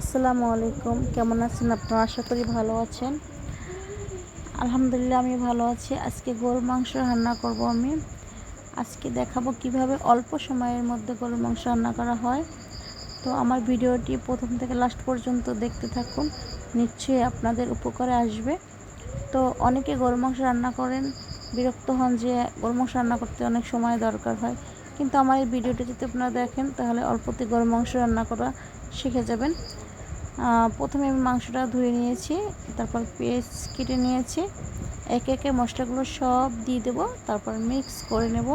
আসসালামু আলাইকুম। কেমন আছেন আপনারা? আশা করি ভালো আছেন। আলহামদুলিল্লাহ, আমি ভালো আছি। আজকে গরুর মাংস রান্না করব আমি। আজকে দেখাবো কীভাবে অল্প সময়ের মধ্যে গরুর মাংস রান্না করা হয়। তো আমার ভিডিওটি প্রথম থেকে লাস্ট পর্যন্ত দেখতে থাকুন। নিশ্চয়ই আপনাদের উপকারে আসবে। তো অনেকে গরুর মাংস রান্না করেন, বিরক্ত হন যে গরুর মাংস রান্না করতে অনেক সময় দরকার হয়। কিন্তু আমার এই ভিডিওটা যদি আপনারা দেখেন, তাহলে অল্পতে গরুর মাংস রান্না করা শিখে যাবেন। প্রথমে আমি মাংসটা ধুয়ে নিয়েছি, তারপর পেঁয়াজ কেটে নিয়েছি। একে একে মশলাগুলো সব দিয়ে দেবো, তারপর মিক্স করে নেব।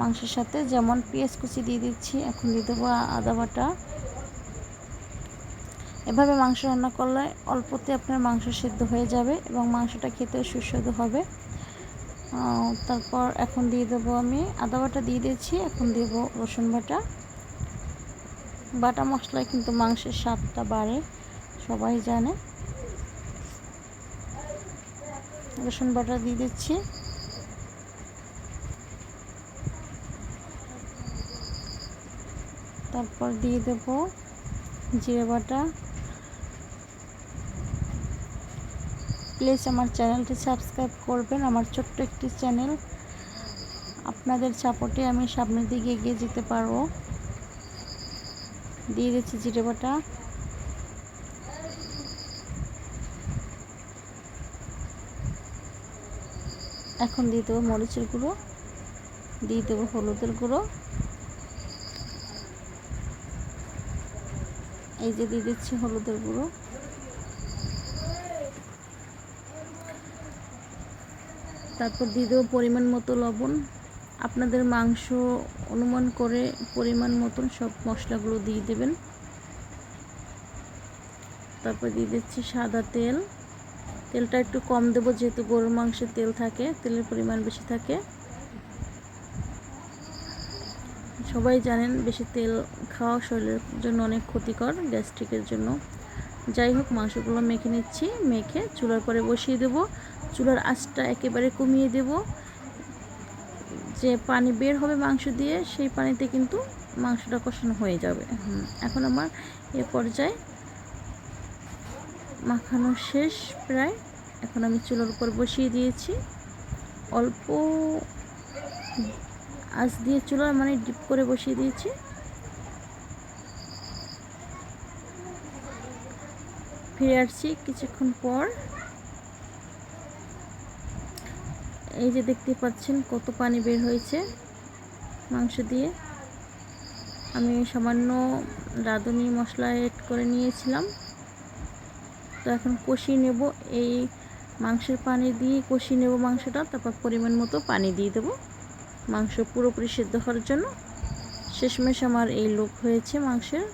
মাংসের সাথে যেমন পেঁয়াজ কুচি দিয়ে দিচ্ছি, এখন দিয়ে দেবো আদা বাটা। এভাবে মাংস রান্না করলে অল্পতে আপনার মাংস সিদ্ধ হয়ে যাবে এবং মাংসটা খেতে সুস্বাদু হবে। তারপর এখন দিয়ে দেবো আমি আদা বাটা দিয়ে দিয়েছি, এখন দেবো রসুন বাটা। বাটা মশলায় কিন্তু মাংসের স্বাদটা বাড়ে, সবাই জানে। রসুন বাটা দিয়ে দিচ্ছি। তারপর দিয়ে দেব জিরে বাটা। প্লিজ আমার চ্যানেলটি সাবস্ক্রাইব করবেন, আমার ছোট্ট একটি চ্যানেল। আপনাদের সাপোর্টে আমি সামনের দিকে এগিয়ে যেতে পারব। দিয়ে দিচ্ছি জিরে বাটা। এখন দিয়ে দেবো মরিচের গুঁড়ো, দিয়ে দেবো হলুদের গুঁড়ো। এই যে দিয়ে দিচ্ছি হলুদের গুঁড়ো। তারপর দিয়ে দেবো পরিমাণ মতো লবণ। আপনাদের মাংস অনুমান করে পরিমাণ মতন সব মশলাগুলো দিয়ে দেবেন। তারপর দিয়ে দিচ্ছি সাদা তেল। তেলটা একটু কম দেবো যেহেতু গরুর মাংসে তেল থাকে, তেলের পরিমাণ বেশি থাকে। সবাই জানেন বেশি তেল খাওয়া শরীরের জন্য অনেক ক্ষতিকর, গ্যাস্ট্রিকের জন্য। যাই হোক, মাংসগুলো মেখে নিচ্ছি, মেখে চুলার পরে বসিয়ে দেব। চুলার আঁচটা একেবারে কমিয়ে দেব। যে পানি বের হবে মাংস দিয়ে, সেই পানিতে কিন্তু মাংসটা কষানো হয়ে যাবে। এখন আমার এ পর্যায়ে মাখানো শেষ প্রায়। এখন আমি চুলোর উপর বসিয়ে দিয়েছি। অল্প আঁচ দিয়ে চুলা মানে ডিপ করে বসিয়ে দিয়েছি। ফিরে আসছি কিছুক্ষণ পর। এই যে দেখতে পাচ্ছেন কত পানি বের হয়েছে মাংস দিয়ে। আমি সামান্য রাঁধুনি মশলা এড করে নিয়েছিলাম। তো এখন কষিয়ে নেব এই মাংসের পানি দিয়ে, কষিয়ে নেব মাংসটা, তারপর পরিমাণ মতো পানি দিয়ে দেবো। মাংস পুরোপুরি সিদ্ধ হওয়ার জন্য। শেষমেশ আমার এই লোক হয়েছে মাংসের।